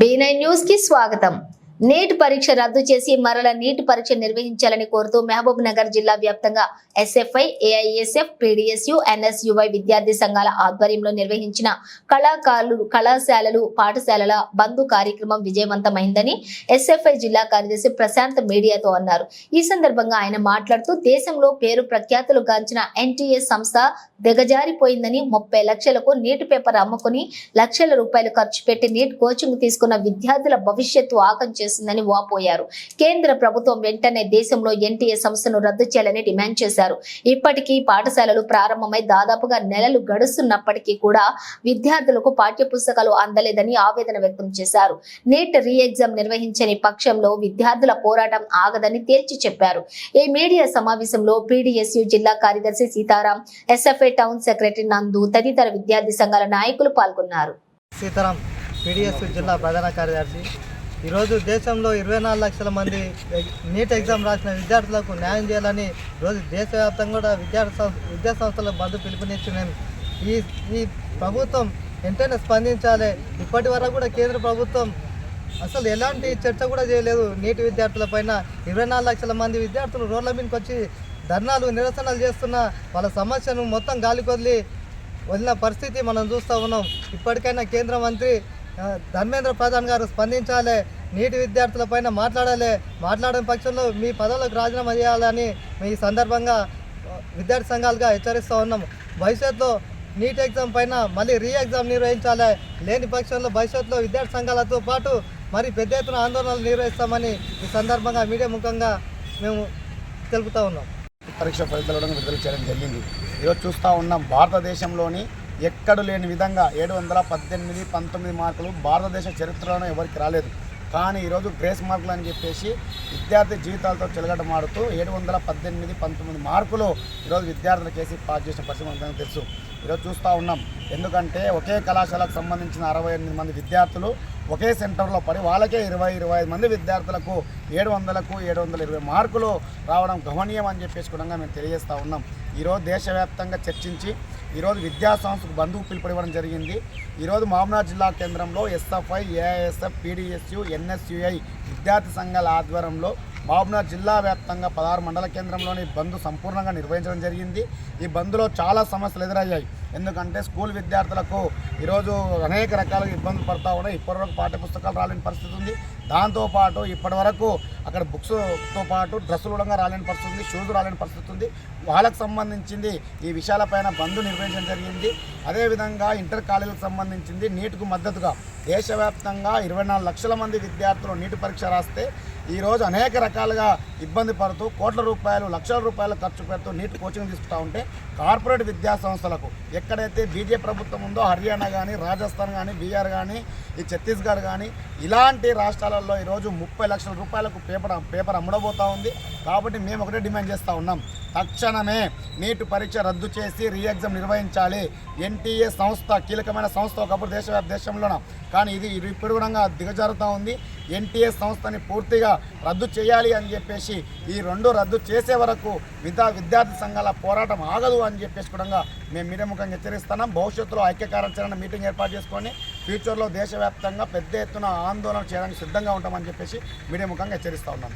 Be న్యూస్కి స్వాగతం. Neat పరీక్ష రద్దు చేసి మరల నీట్ పరీక్ష నిర్వహించాలని కోరుతూ మహబూబ్ నగర్ జిల్లా వ్యాప్తంగా ఎస్ఎఫ్ఐ ఏఐఎస్ఎఫ్ పీడిఎస్యు ఎన్ఎస్యుఐ విద్యార్థి సంఘాల ఆధ్వర్యంలో నిర్వహించిన కళాకారులు కళాశాలలు పాఠశాలల బంధు కార్యక్రమం విజయవంతమైందని ఎస్ఎఫ్ఐ జిల్లా కార్యదర్శి ప్రశాంత్ మీడియాతో అన్నారు. ఈ సందర్భంగా ఆయన మాట్లాడుతూ దేశంలో పేరు ప్రఖ్యాతులు గాంచిన ఎన్టీఏ సంస్థ దిగజారిపోయిందని ముప్పై లక్షలకు నీట్ పేపర్ అమ్ముకుని లక్షల రూపాయలు ఖర్చు పెట్టి నీట్ కోచింగ్ తీసుకున్న విద్యార్థుల భవిష్యత్తు ఆకం చేసిందని వాపోయారు. కేంద్ర ప్రభుత్వం వెంటనే దేశంలో ఎన్టీఏ సంస్థను రద్దు చేయాలని డిమాండ్ చేశారు. ఇప్పటికీ పాఠశాలలు ప్రారంభమై దాదాపుగా నెలలు గడుస్తున్నప్పటికీ కూడా విద్యార్థులకు పాఠ్య పుస్తకాలు అందలేదని ఆవేదన వ్యక్తం చేశారు. నీట్ రీ ఎగ్జామ్ నిర్వహించని పక్షంలో విద్యార్థుల పోరాటం ఆగదని తేల్చి చెప్పారు. ఈ మీడియా సమావేశంలో పీడిఎస్యు జిల్లా కార్యదర్శి సీతారాం ఎస్ఎఫ్ఐ టౌన్ సెక్రటరీ నందు తదితర విద్యార్థి సంఘాల నాయకులు పాల్గొన్నారు. సీతారాం పీడిఎస్ జిల్లా ప్రధాన కార్యదర్శి. ఈరోజు దేశంలో ఇరవై నాలుగు లక్షల మంది నీట్ ఎగ్జామ్ రాసిన విద్యార్థులకు న్యాయం చేయాలని ఈరోజు దేశవ్యాప్తంగా కూడా విద్యార్థి సం- విద్యా సంస్థలకు బంధు పిలుపునిచ్చినాం ఈ ఈ ప్రభుత్వం వెంటనే స్పందించాలి. ఇప్పటి వరకు కూడా కేంద్ర ప్రభుత్వం అసలు ఎలాంటి చర్చ కూడా చేయలేదు నీటి విద్యార్థుల పైన. ఇరవై నాలుగు లక్షల మంది విద్యార్థులు రోడ్ల మీదకి వచ్చి ధర్నాలు నిరసనలు చేస్తున్న వాళ్ళ సమస్యను మొత్తం గాలికొదిలి వదిలిన పరిస్థితి మనం చూస్తూ ఉన్నాం. ఇప్పటికైనా కేంద్ర మంత్రి ధర్మేంద్ర ప్రధాన్ గారు స్పందించాలి నీటి విద్యార్థుల పైన మాట్లాడాలి మాట్లాడని పక్షంలో మీ పదవులకు రాజీనామా చేయాలని మేము సందర్భంగా విద్యార్థి సంఘాలుగా హెచ్చరిస్తూ ఉన్నాం. భవిష్యత్తులో నీట్ ఎగ్జామ్ పైన మళ్ళీ రీ ఎగ్జామ్ నిర్వహించాలి లేని పక్షంలో భవిష్యత్తులో విద్యార్థి సంఘాలతో పాటు మరి పెద్ద ఎత్తున ఆందోళనలు నిర్వహిస్తామని ఈ సందర్భంగా మీడియా ముఖంగా మేము తెలుపుతూ ఉన్నాం. పరీక్ష ఫలితాలను విడుదల చేయడం జరిగింది. ఈరోజు చూస్తూ ఉన్నాం భారతదేశంలోని ఎక్కడు లేని విధంగా ఏడు వందల పద్దెనిమిది పంతొమ్మిది మార్కులు భారతదేశ చరిత్రలోనే ఎవరికి రాలేదు. కానీ ఈరోజు గ్రేస్ మార్కులు అని చెప్పేసి విద్యార్థి జీవితాలతో చెలగటమాడుతూ ఏడు వందల పద్దెనిమిది పంతొమ్మిది మార్కులు ఈరోజు విద్యార్థులు వేసి పాస్ చేసిన పరిస్థితి మనకు తెలుసు. ఈరోజు చూస్తూ ఉన్నాం. ఎందుకంటే ఒకే కళాశాలకు సంబంధించిన అరవై ఎనిమిది మంది విద్యార్థులు ఒకే సెంటర్లో పడి వాళ్ళకే ఇరవై ఇరవై ఐదు మంది విద్యార్థులకు ఏడు వందలకు ఏడు వందల ఇరవై మార్కులు రావడం గమనీయం అని చెప్పేసి కూడా మేము తెలియజేస్తూ ఉన్నాం. ఈరోజు దేశవ్యాప్తంగా చర్చించి ఈరోజు విద్యా సంస్థకు బంధువు పిలుపడివ్వడం జరిగింది. ఈరోజు మామనాథ్ జిల్లా కేంద్రంలో ఎస్ఎఫ్ఐ ఏఐఎస్ఎఫ్ పీడిఎస్యు ఎన్ఎస్యుఐ విద్యార్థి సంఘాల ఆధ్వర్యంలో మహబూబ్నగర్ జిల్లా వ్యాప్తంగా పదహారు మండల కేంద్రంలోని బంద్ సంపూర్ణంగా నిర్వహించడం జరిగింది. ఈ బంద్లో చాలా సమస్యలు ఎదురయ్యాయి. ఎందుకంటే స్కూల్ విద్యార్థులకు ఈరోజు అనేక రకాలుగా ఇబ్బందులు పడతా ఉన్నాయి. ఇప్పటివరకు పాఠ్య పుస్తకాలు రాలేని పరిస్థితి ఉంది. దాంతోపాటు ఇప్పటివరకు అక్కడ బుక్స్తో పాటు డ్రెస్సులు కూడా రాలేని పరిస్థితి ఉంది. షూస్ రాలేని పరిస్థితి ఉంది. వాళ్ళకు సంబంధించింది ఈ విషయాలపైన బంద్ నిర్వహించడం జరిగింది. అదేవిధంగా ఇంటర్ కాలేజీలకు సంబంధించింది నీటుకు మద్దతుగా దేశవ్యాప్తంగా ఇరవై నాలుగు లక్షల మంది విద్యార్థులు నీటి పరీక్ష రాస్తే ఈరోజు అనేక రకాలుగా ఇబ్బంది పడుతూ కోట్ల రూపాయలు లక్షల రూపాయలు ఖర్చు పెడుతూ నీట్ కోచింగ్ తీసుకుంటా ఉంటే కార్పొరేట్ విద్యా సంస్థలకు ఎక్కడైతే బీజేపీ ప్రభుత్వం ఉందో హర్యానా కానీ రాజస్థాన్ కానీ బీహార్ కానీ ఈ ఛత్తీస్గఢ్ కానీ ఇలాంటి రాష్ట్రాలలో ఈరోజు ముప్పై లక్షల రూపాయలకు పేపర్ పేపర్ అమ్ముడబోతూ ఉంది. కాబట్టి మేము ఒకటే డిమాండ్ చేస్తూ ఉన్నాం. తక్షణమే నీట్ పరీక్ష రద్దు చేసి రీఎగ్జామ్ నిర్వహించాలి. ఎన్టీఏ సంస్థ కీలకమైన సంస్థ ఒకప్పుడు దేశ దేశంలోన? కానీ ఇది ఇప్పుడు కూడా దిగజారుతూ ఉంది. ఎన్టీఏ సంస్థని పూర్తిగా రద్దు చేయాలి అని చెప్పేసి ఈ రెండు రద్దు చేసే వరకు విద్యా విద్యార్థి సంఘాల పోరాటం ఆగదు అని చెప్పేసి కూడా మేము మీడియా ముఖంగా హెచ్చరిస్తున్నాం. భవిష్యత్తులో ఐక్య కార్యాచరణ మీటింగ్ ఏర్పాటు చేసుకొని ఫ్యూచర్లో దేశవ్యాప్తంగా పెద్ద ఎత్తున ఆందోళన చేయడానికి సిద్ధంగా ఉంటామని చెప్పేసి మీడియా ముఖంగా హెచ్చరిస్తూ ఉన్నాం.